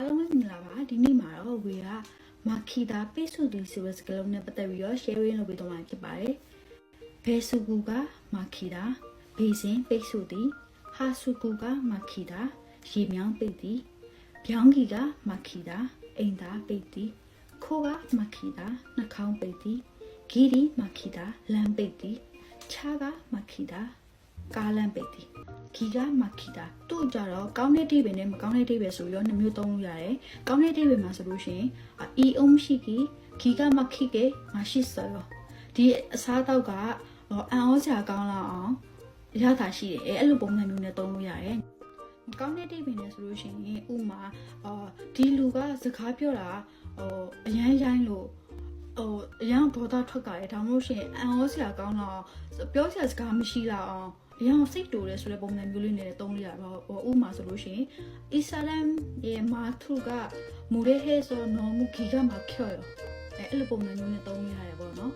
အားလုံးပဲမင်္ဂလာပါဒီနေ့မှာတော့ဝေကမာခီတာပိတ်ဆုသူဆိုတဲ့စကားလုံးနဲ့ပတ်သက်ပြီးတော့ sharing လုပ်ပေးတော့မှာဖြစ်ပါတယ်ဘယ်စုကူကမာခီတာဘေးစင်ပိတ်ဆုသည်ဟာစုကူကမာခီတာရေမြောင်းပိတ်သည်ဗျောင်းကြီးကမာခီတာအိမ်သာပိတ်သည်ခိုးကမာခီတာနှာခေါင်းပိတ်သည်ဂီရီမာခီတာလမ်းပိတ်သည်ခြားကမာခီတာကားလမ်းပိတ်သည် ဂီကမာခီတာသူ့ကြတော့ကောင်းတဲ့တိပင်နဲ့မကောင်းတဲ့တိပင်ဆိုပြီးတော့နှစ်မျိုးသုံးလို့ရတယ်ကောင်းတဲ့တိပင်မှာဆိုလို့ရှိရင်အီအုံရှိကီဂီကမခိကေမရှိဆော်ဒီအစားတော့ကအန်အောစရာကောင်းလာအောင်ရတာရှိတယ်အဲ့လိုပုံစံမျိုးနဲ့သုံးလို့ရတယ်မကောင်းတဲ့တိပင်နဲ့ဆိုလို့ရှိရင်ဥမာအာဒီလူကစကားပြောတာဟိုအရန်ရိုင်းလို့ဟိုအရန်ဒေါသထွက်ကြတယ်ဒါမှမဟုတ်ရှင်အန်ဟောဆရာကောင်းတော့ပြောဆရာစကားမရှိတော့အောင် အရန်စိတ်တူတယ်ဆိုတဲ့ပုံစံမျိုးလေးနဲ့တုံးလိုက်ရတော့ဟိုဥမာဆိုလို့ရှင်အစ္စလမ်ရဲ့မာထုကမူရဲဟဲဆိုနော်မူခီကမှာချော်ရအဲအဲ့လိုပုံစံမျိုးနဲ့တုံးလိုက်ရတယ်ပေါ့နော်